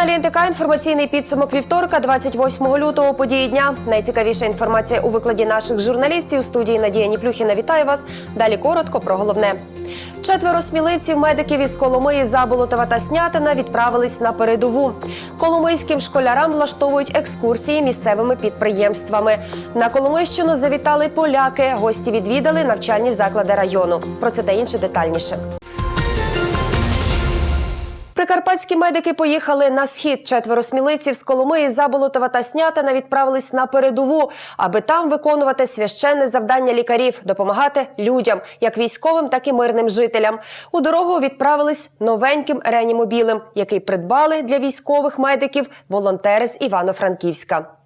На телеканалі НТК інформаційний підсумок вівторка, 28 лютого. Події дня. Найцікавіша інформація у викладі наших журналістів. Студії Надія Ніплюхіна вітаю вас. Далі коротко про головне. Четверо сміливців, медиків із Коломиї, Заболотова та Снятина відправились на передову. Коломийським школярам влаштовують екскурсії місцевими підприємствами. На Коломийщину завітали поляки. Гості відвідали навчальні заклади району. Про це та інше детальніше. Прикарпатські медики поїхали на схід. Четверо сміливців з Коломиї, Заболотова та Снятина відправились на передову, аби там виконувати священне завдання лікарів допомагати людям, як військовим, так і мирним жителям. У дорогу відправились новеньким реанімобілем, який придбали для військових медиків волонтери з Івано-Франківська.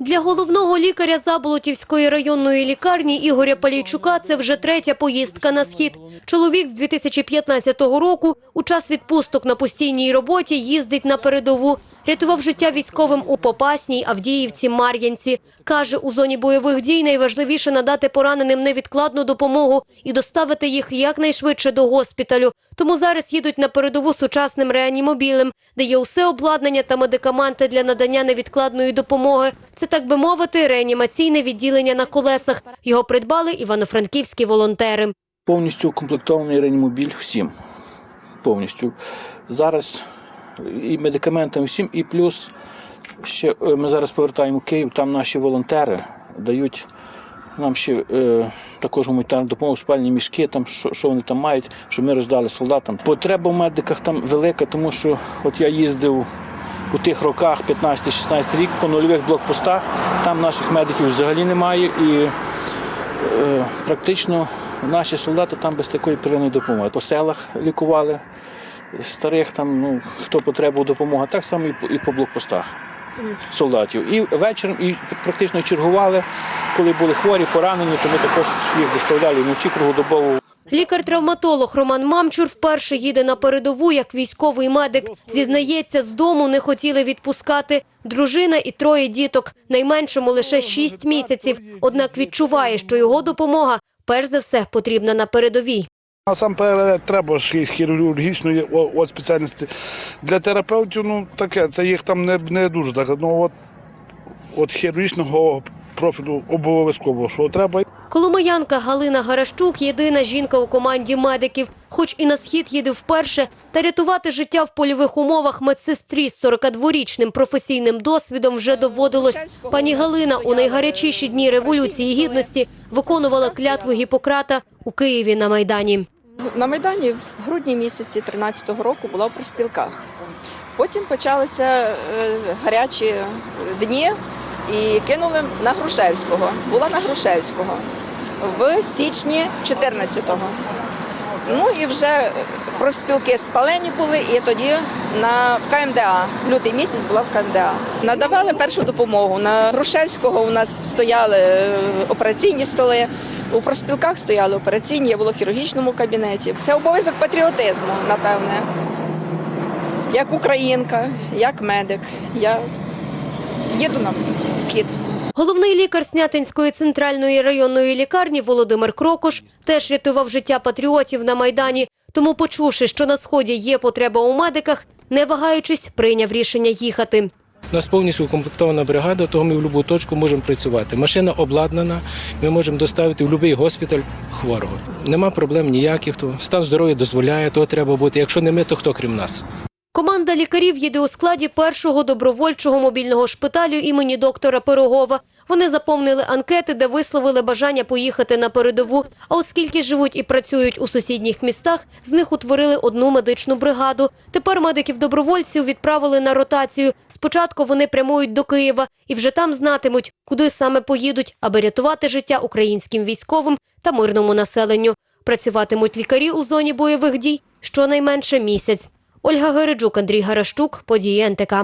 Для головного лікаря Заболотівської районної лікарні Ігоря Палійчука це вже третя поїздка на схід. Чоловік з 2015 року у час відпусток на постійній роботі їздить на передову. Рятував життя військовим у Попасній, Авдіївці, Мар'янці. Каже, у зоні бойових дій найважливіше надати пораненим невідкладну допомогу і доставити їх якнайшвидше до госпіталю. Тому зараз їдуть на передову сучасним реанімобілем, де є усе обладнання та медикаменти для надання невідкладної допомоги. Це, так би мовити, реанімаційне відділення на колесах. Його придбали івано-франківські волонтери. Повністю укомплектований реанімобіль всім. Повністю. Зараз і медикаментами всім, і плюс ще е, ми зараз повертаємо Київ, там наші волонтери дають нам ще е, також гуманітарну допомогу, спальні мішки, там, що, що вони там мають, щоб ми роздали солдатам. Потреба в медиках там велика, тому що от я їздив у тих роках, 15-16 рік, по нульових блокпостах, там наших медиків взагалі немає. І Е, практично наші солдати там без такої первинної допомоги. По селах лікували старих, там, ну, хто потребував допомоги, так само і по, блокпостах солдатів. І вечором і практично чергували, коли були хворі, поранені, то ми також їх доставляли вночі круглодобово. Лікар-травматолог Роман Мамчур вперше їде на передову як військовий медик. Зізнається, з дому не хотіли відпускати. Дружина і троє діток, найменшому лише шість місяців. Однак відчуває, що його допомога перш за все потрібна на передовій. Насамперед треба ж хірургічної от спеціальності. Для терапевтів ну таке, це їх там не, не дуже так. Ну от, от хірургічного профілю обов'язково, що треба. Коломиянка Галина Гарашчук – єдина жінка у команді медиків. Хоч і на схід їде вперше, та рятувати життя в польових умовах медсестрі з 42-річним професійним досвідом вже доводилось. Пані Галина у найгарячіші дні Революції Гідності виконувала клятву Гіппократа у Києві на Майдані. На Майдані в грудні місяці 13-го року була в профспілках. Потім почалися е, гарячі дні і кинули на Грушевського. Була на Грушевського в січні 14-го. Ну і вже профспілки спалені були, і тоді на в КМДА, лютий місяць була в КМДА. Надавали першу допомогу. На Грушевського у нас стояли е, операційні столи. У профспілках стояли операційні, я була в хірургічному кабінеті. Це обов'язок патріотизму, напевне. Як українка, як медик. Я їду на схід. Головний лікар Снятинської центральної районної лікарні Володимир Крокош теж рятував життя патріотів на Майдані. Тому, почувши, що на сході є потреба у медиках, не вагаючись, прийняв рішення їхати. У нас повністю укомплектована бригада, того ми в будь-яку точку можемо працювати. Машина обладнана, ми можемо доставити в будь-який госпіталь хворого. Нема проблем ніяких, стан здоров'я дозволяє, того треба бути. Якщо не ми, то хто крім нас? Команда лікарів їде у складі першого добровольчого мобільного шпиталю імені доктора Пирогова. Вони заповнили анкети, де висловили бажання поїхати на передову. А оскільки живуть і працюють у сусідніх містах, з них утворили одну медичну бригаду. Тепер медиків-добровольців відправили на ротацію. Спочатку вони прямують до Києва і вже там знатимуть, куди саме поїдуть, аби рятувати життя українським військовим та мирному населенню. Працюватимуть лікарі у зоні бойових дій щонайменше місяць. Ольга Гереджук, Андрій Гарашчук, події НТК.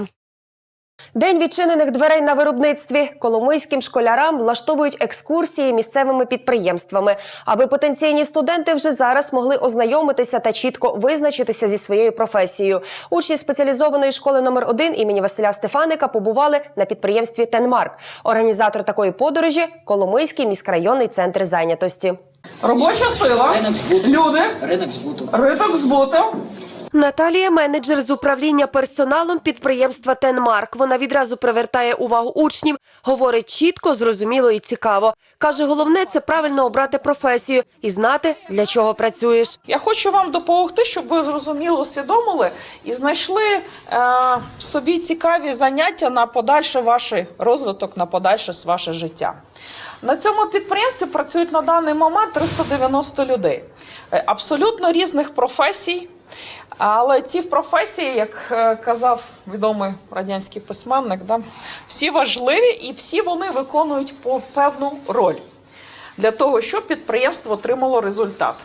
День відчинених дверей на виробництві коломийським школярам влаштовують екскурсії місцевими підприємствами, аби потенційні студенти вже зараз могли ознайомитися та чітко визначитися зі своєю професією. Учні спеціалізованої школи номер 1 імені Василя Стефаника побували на підприємстві Тенмарк. Організатор такої подорожі Коломийський міськрайонний центр зайнятості. Робоча сила, Ринок збуту. люди, Ринок збуту. ринок збуту. Наталія менеджер з управління персоналом підприємства Тенмарк. Вона відразу привертає увагу учнів, говорить чітко, зрозуміло і цікаво. Каже, головне це правильно обрати професію і знати, для чого працюєш. Я хочу вам допомогти, щоб ви зрозуміло усвідомили і знайшли е, собі цікаві заняття на подальший ваш розвиток, на подальше ваше життя. На цьому підприємстві працюють на даний момент 390 людей, Е, абсолютно різних професій. Але ці професії, як е, казав відомий радянський письменник, да, всі важливі і всі вони виконують певну роль для того, щоб підприємство отримало результат.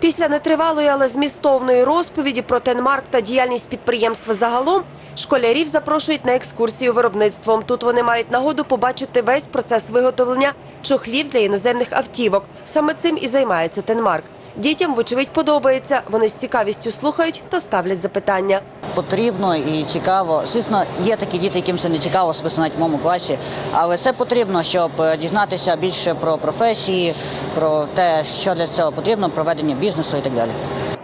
Після нетривалої, але змістовної розповіді про Тенмарк та діяльність підприємства загалом школярів запрошують на екскурсію виробництвом. Тут вони мають нагоду побачити весь процес виготовлення чохлів для іноземних автівок. Саме цим і займається Тенмарк. Дітям, вочевидь, подобається. Вони з цікавістю слухають та ставлять запитання. потрібно і цікаво. Звісно, є такі діти, яким це не цікаво, особисто навіть в моєму класі, але це потрібно, щоб е, дізнатися більше про професії, про те, що для цього потрібно, проведення бізнесу і так далі.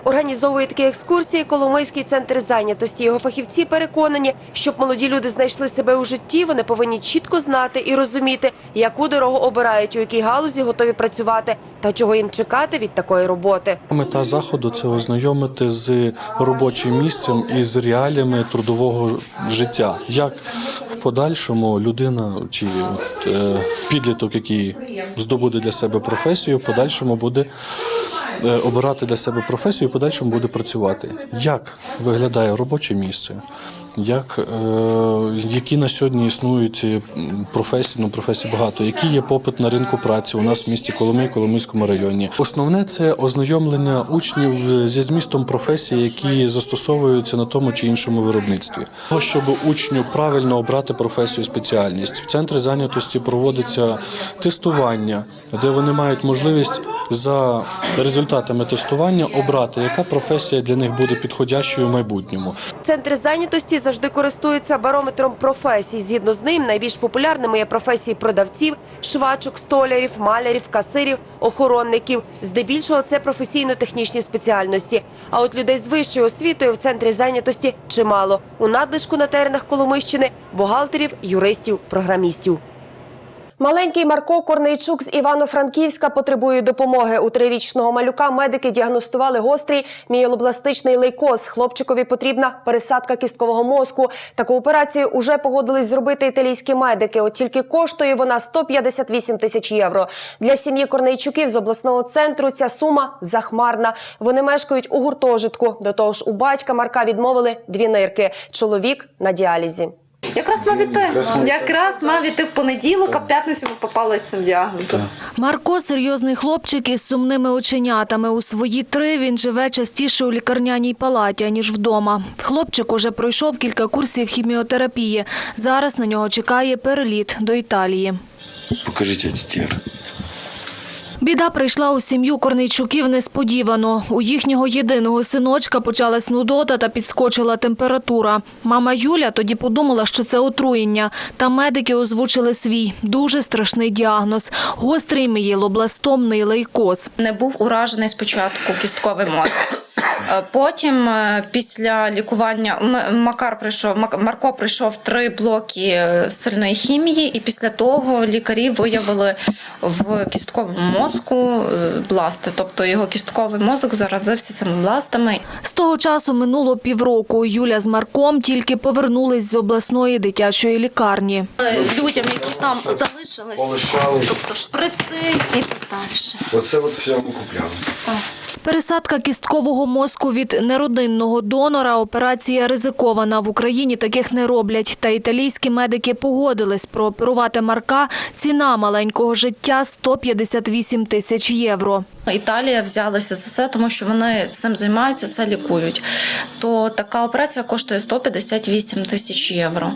Організовує такі екскурсії Коломийський центр зайнятості. Його фахівці переконані, щоб молоді люди знайшли себе у житті, вони повинні чітко знати і розуміти, яку дорогу обирають, у якій галузі готові працювати та чого їм чекати від такої роботи. Мета заходу це ознайомити з робочим місцем і з реаліями трудового життя. Як в подальшому людина чи от, е, підліток, який здобуде для себе професію, в подальшому буде обирати для себе професію, і подальшому буде працювати. Як виглядає робоче місце? Як, е, які на сьогодні існують м, професії, ну професій багато, який є попит на ринку праці у нас в місті Коломий, Коломийському районі. Основне це ознайомлення учнів зі змістом професії, які застосовуються на тому чи іншому виробництві. Щоб учню правильно обрати професію, спеціальність в центрі зайнятості проводиться тестування, де вони мають можливість за результатами тестування обрати, яка професія для них буде підходящою в майбутньому. Центри зайнятості завжди користуються барометром професій. Згідно з ним, найбільш популярними є професії продавців, швачок, столярів, малярів, касирів, охоронників. Здебільшого це професійно-технічні спеціальності. А от людей з вищою освітою в центрі зайнятості чимало. У надлишку на теренах Коломищини бухгалтерів, юристів, програмістів. Маленький Марко Корнейчук з Івано-Франківська потребує допомоги. У трирічного малюка медики діагностували гострий мієлобластичний лейкоз. Хлопчикові потрібна пересадка кісткового мозку. Таку операцію уже погодились зробити італійські медики. От тільки коштує вона 158 тисяч євро. Для сім'ї Корнейчуків з обласного центру ця сума захмарна. Вони мешкають у гуртожитку. До того ж, у батька Марка відмовили дві нирки. Чоловік на діалізі. Якраз мав іти. Якраз мав іти в понеділок, а в п'ятницю ми попали з цим діагнозом. Марко серйозний хлопчик із сумними оченятами. У свої три він живе частіше у лікарняній палаті, ніж вдома. Хлопчик уже пройшов кілька курсів хіміотерапії. Зараз на нього чекає переліт до Італії. Покажіть ТТР. Біда прийшла у сім'ю Корнейчуків несподівано. У їхнього єдиного синочка почалась нудота та підскочила температура. Мама Юля тоді подумала, що це отруєння. Та медики озвучили свій дуже страшний діагноз – гострий мієлобластомний лейкоз. Не був уражений спочатку кістковий мозок. Е, Потім, е, після лікування, Макар прийшов, Марко прийшов три блоки е, сильної хімії, і після того лікарі виявили в кістковому мозку бласти. Тобто його кістковий мозок заразився цими бластами. З того часу минуло півроку. Юля з Марком тільки повернулись з обласної дитячої лікарні. Людям, які там залишились, тобто шприци і так далі. Оце от все ми купляли. Пересадка кісткового мозку від неродинного донора – операція ризикована. В Україні таких не роблять. Та італійські медики погодились прооперувати Марка. Ціна маленького життя – 158 тисяч євро. Італія взялася за це, тому що вони цим займаються, це лікують. То така операція коштує 158 тисяч євро.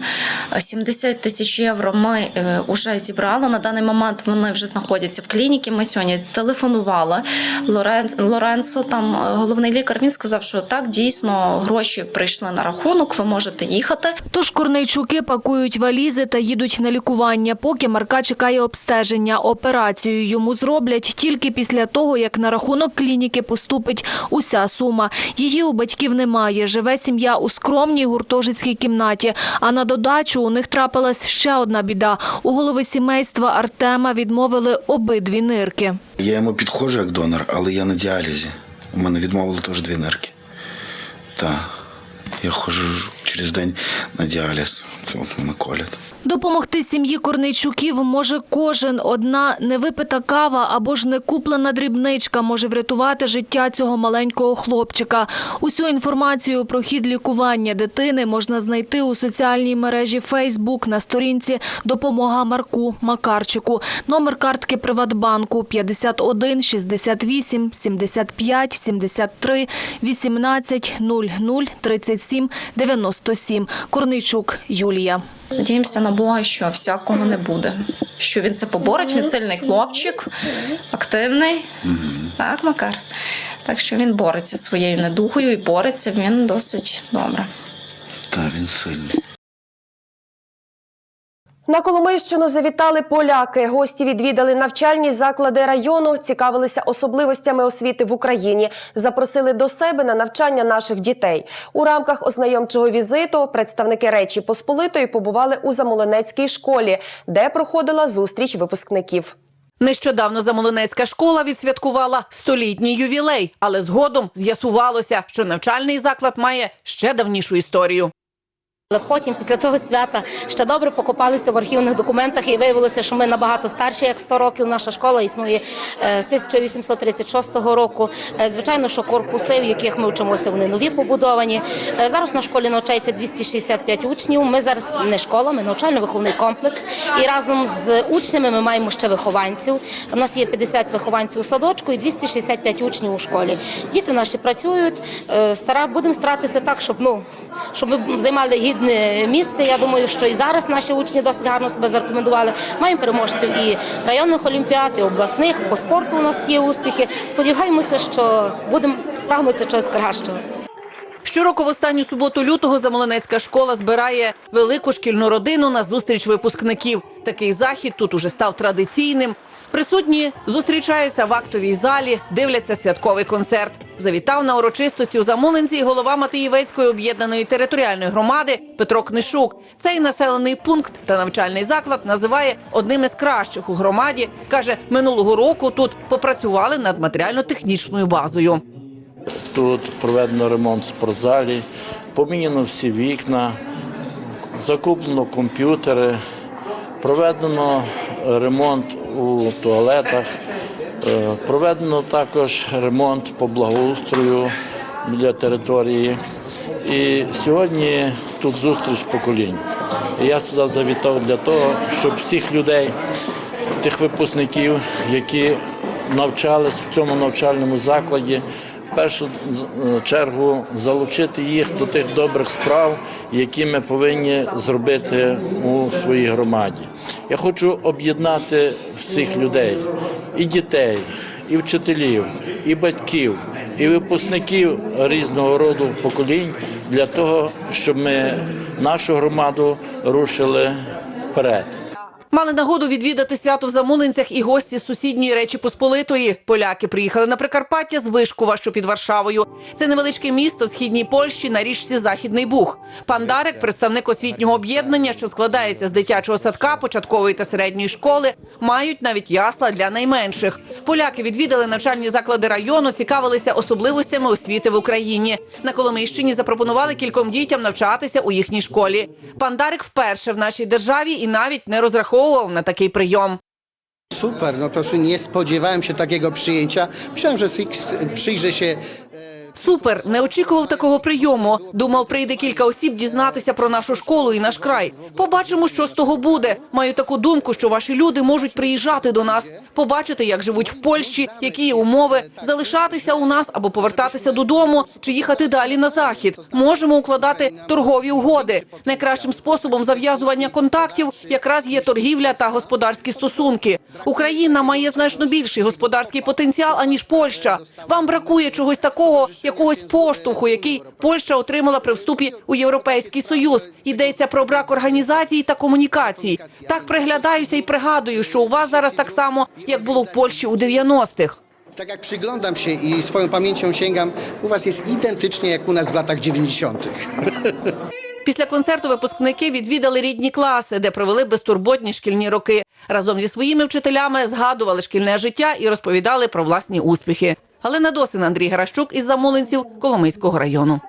70 тисяч євро ми вже зібрали. На даний момент вони вже знаходяться в клініці. Ми сьогодні телефонували Лорен- Ленсо, там е, головний лікар, він сказав, що так дійсно гроші прийшли на рахунок, ви можете їхати. Тож Корнейчуки пакують валізи та їдуть на лікування, поки Марка чекає обстеження. Операцію йому зроблять тільки після того, як на рахунок клініки поступить уся сума. Її у батьків немає. Живе сім'я у скромній гуртожитській кімнаті. А на додачу у них трапилась ще одна біда. У голови сімейства Артема відмовили обидві нирки. Я йому підходжу як донор, але я на діалізі. У мене відмовили теж дві нирки. Так. Я ходжу через день на діаліз. Це от мене колять. Допомогти сім'ї Корнейчуків може кожен. Одна невипита кава або ж не куплена дрібничка може врятувати життя цього маленького хлопчика. Усю інформацію про хід лікування дитини можна знайти у соціальній мережі Фейсбук на сторінці «Допомога Марку Макарчику». Номер картки Приватбанку 51 68 75 73 18 00 37 97. Корнейчук Юлія. Надіємося на Бога, що всякого не буде. Що він це поборить, він сильний хлопчик, активний. Так, Макар. Так що він бореться своєю недугою і бореться він досить добре. Так, він сильний. На Коломийщину завітали поляки. Гості відвідали навчальні заклади району, цікавилися особливостями освіти в Україні, запросили до себе на навчання наших дітей. У рамках ознайомчого візиту представники Речі Посполитої побували у Замолонецькій школі, де проходила зустріч випускників. Нещодавно Замолонецька школа відсвяткувала столітній ювілей, але згодом з'ясувалося, що навчальний заклад має ще давнішу історію. Але потім, після того свята, ще добре покопалися в архівних документах і виявилося, що ми набагато старші, як 100 років. Наша школа існує е, з 1836 року. Е, Звичайно, що корпуси, в яких ми вчимося, вони нові побудовані. Е, Зараз на школі навчається 265 учнів. Ми зараз не школа, ми навчально-виховний комплекс. І разом з учнями ми маємо ще вихованців. У нас є 50 вихованців у садочку і 265 учнів у школі. Діти наші працюють. будемо старатися так, щоб ну щоб ми займали гідне місце. Я думаю, що і зараз наші учні досить гарно себе зарекомендували. Маємо переможців і районних олімпіад, і обласних. По спорту у нас є успіхи. Сподіваємося, що будемо прагнути чогось кращого. Щороку в останню суботу лютого Замолонецька школа збирає велику шкільну родину на зустріч випускників. Такий захід тут уже став традиційним. Присутні зустрічаються в актовій залі, дивляться святковий концерт. Завітав на урочистості у Замолинці голова Матиєвецької об'єднаної територіальної громади Петро Книшук. Цей населений пункт та навчальний заклад називає одним із кращих у громаді. каже, минулого року тут попрацювали над матеріально-технічною базою. Тут проведено ремонт в спортзалі, поміняно всі вікна, закуплено комп'ютери, проведено ремонт у туалетах, проведено також ремонт по благоустрою для території. І сьогодні тут зустріч поколінь. І я сюди завітав для того, щоб всіх людей, тих випускників, які навчались в цьому навчальному закладі, в першу е, чергу залучити їх до тих добрих справ, які ми повинні зробити у своїй громаді. Я хочу об'єднати всіх людей, і дітей, і вчителів, і батьків, і випускників різного роду поколінь для того, щоб ми нашу громаду рушили вперед. Мали нагоду відвідати свято в Замулинцях і гості з сусідньої Речі Посполитої. Поляки приїхали на Прикарпаття з Вишкова, що під Варшавою. Це невеличке місто в східній Польщі на річці Західний Буг. Пан Дарек, представник освітнього об'єднання, що складається з дитячого садка, початкової та середньої школи, мають навіть ясла для найменших. Поляки відвідали навчальні заклади району, цікавилися особливостями освіти в Україні. На Коломийщині запропонували кільком дітям навчатися у їхній школі. Пан Дарик вперше в нашій державі і навіть не розраховував Super, no po prostu nie spodziewałem się takiego przyjęcia. Myślałem, że Six przyjrzy się Супер, не очікував такого прийому. Думав, прийде кілька осіб дізнатися про нашу школу і наш край. Побачимо, що з того буде. Маю таку думку, що ваші люди можуть приїжджати до нас, побачити, як живуть в Польщі, які є умови, залишатися у нас або повертатися додому, чи їхати далі на захід. Можемо укладати торгові угоди. Найкращим способом зав'язування контактів якраз є торгівля та господарські стосунки. Україна має значно більший господарський потенціал аніж Польща. Вам бракує чогось такого, якогось поштовху, який Польща отримала при вступі у Європейський Союз. Йдеться про брак організації та комунікацій. Так приглядаюся і пригадую, що у вас зараз так само, як було в Польщі у 90-х. Tak jak przyglądam się i swoją pamięcią sięgam, u was jest identycznie jak u nas w latach 90. Після концерту випускники відвідали рідні класи, де провели безтурботні шкільні роки. Разом зі своїми вчителями згадували шкільне життя і розповідали про власні успіхи. Галина Досин, Андрій Геращук із Замолинців Коломийського району.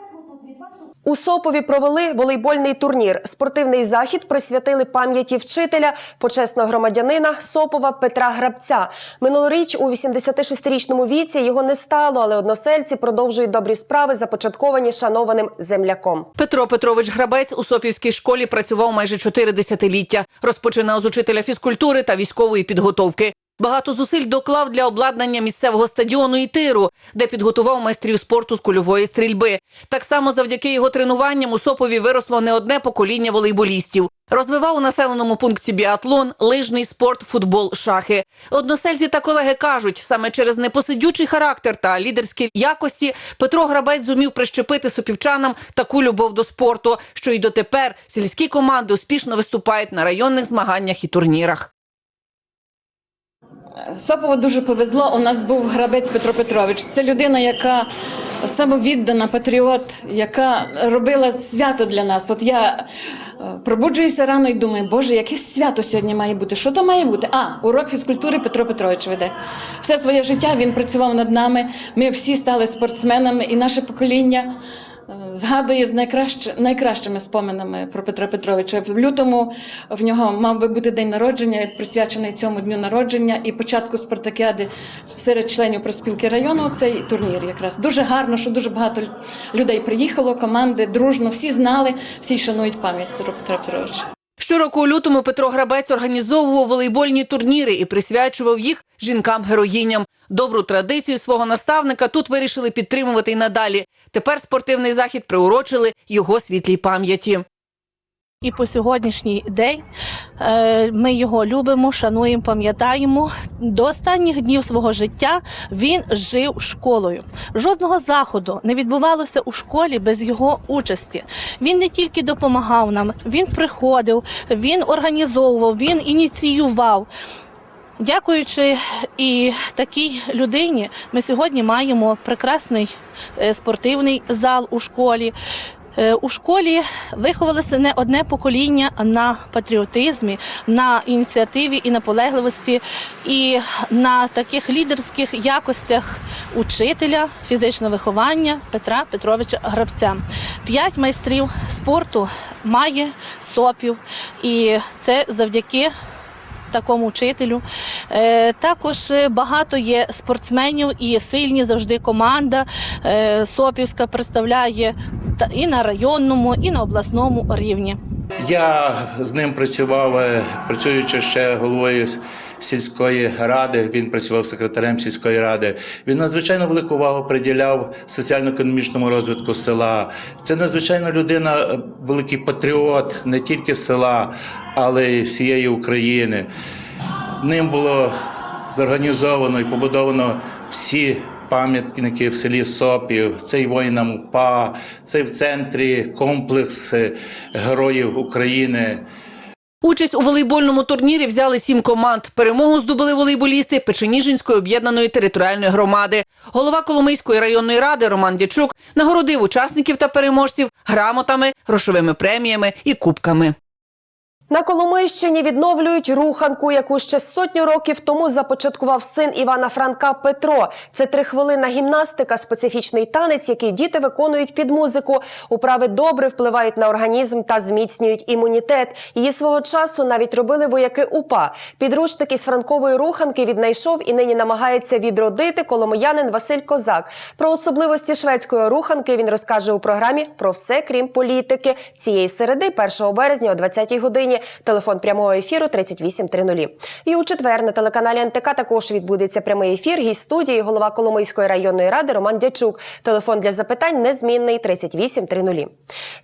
У Сопові провели волейбольний турнір. Спортивний захід присвятили пам'яті вчителя, почесного громадянина Сопова Петра Грабця. Минулоріч у 86-річному віці його не стало, але односельці продовжують добрі справи, започатковані шанованим земляком. Петро Петрович Грабець у Сопівській школі працював майже чотири десятиліття. Розпочинав з учителя фізкультури та військової підготовки. Багато зусиль доклав для обладнання місцевого стадіону і тиру, де підготував майстрів спорту з кульової стрільби. Так само завдяки його тренуванням у Сопові виросло не одне покоління волейболістів. Розвивав у населеному пункті біатлон, лижний спорт, футбол, шахи. Односельці та колеги кажуть, саме через непосидючий характер та лідерські якості Петро Грабець зумів прищепити сопівчанам таку любов до спорту, що й дотепер сільські команди успішно виступають на районних змаганнях і турнірах. Сопову дуже повезло. У нас був грабець Петро Петрович. Це людина, яка самовіддана патріот, яка робила свято для нас. От я е, пробуджуюся рано і думаю, Боже, якесь свято сьогодні має бути. Що то має бути? А, урок фізкультури Петро Петрович веде. Все своє життя він працював над нами. Ми всі стали спортсменами, і наше покоління. Згадує з найкращ... найкращими споминами про Петра Петровича. В лютому в нього мав би бути день народження, присвячений цьому дню народження і початку спартакіади серед членів проспілки району. Цей турнір якраз дуже гарно, що дуже багато людей приїхало, команди дружно, всі знали, всі шанують пам'ять про Петра Петровича. Щороку у лютому Петро Грабець організовував волейбольні турніри і присвячував їх жінкам-героїням. Добру традицію свого наставника тут вирішили підтримувати й надалі. Тепер спортивний захід приурочили його світлій пам'яті. І по сьогоднішній день е, ми його любимо, шануємо, пам'ятаємо. До останніх днів свого життя він жив школою. Жодного заходу не відбувалося у школі без його участі. Він не тільки допомагав нам, він приходив, він організовував, він ініціював. Дякуючи і такій людині, ми сьогодні маємо прекрасний е, спортивний зал у школі. Е, У школі виховалося не одне покоління на патріотизмі, на ініціативі і наполегливості, і на таких лідерських якостях учителя фізичного виховання Петра Петровича Грабця. П'ять майстрів спорту має сопів, і це завдяки такому вчителю. Е, Також е, багато є спортсменів і сильні завжди команда. е, Сопівська представляє та- і на районному, і на обласному рівні. Я з ним працював, працюючи ще головою сільської ради. Він працював секретарем сільської ради. Він надзвичайно велику увагу приділяв соціально-економічному розвитку села. Це надзвичайно людина, е, великий патріот не тільки села, але й всієї України. Ним було зорганізовано і побудовано всі пам'ятники в селі Сопів. Це й воїнам УПА, це й в центрі комплекс е, героїв України. Участь у волейбольному турнірі взяли сім команд. Перемогу здобули волейболісти Печеніжинської об'єднаної територіальної громади. Голова Коломийської районної ради Роман Дячук нагородив учасників та переможців грамотами, грошовими преміями і кубками. На Коломийщині відновлюють руханку, яку ще сотню років тому започаткував син Івана Франка Петро. Це трихвилинна гімнастика, специфічний танець, який діти виконують під музику. Управи добре впливають на організм та зміцнюють імунітет. Її свого часу навіть робили вояки УПА. Підручник із франкової руханки віднайшов і нині намагається відродити коломиянин Василь Козак. Про особливості шведської руханки він розкаже у програмі про все крім політики цієї середи, 1 березня о 20-й годині. Телефон прямого ефіру 3830. І у четвер на телеканалі НТК також відбудеться прямий ефір. Гість студії голова Коломийської районної ради Роман Дячук. Телефон для запитань незмінний 3830.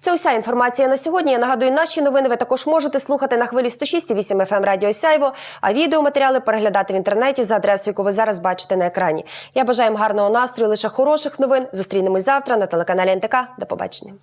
Це уся інформація на сьогодні. Я нагадую, наші новини ви також можете слухати на хвилі 106,8 FM Радіо Сяйво, а відеоматеріали переглядати в інтернеті за адресою, яку ви зараз бачите на екрані. Я бажаю вам гарного настрою, лише хороших новин. Зустрінемось завтра на телеканалі НТК. До побачення.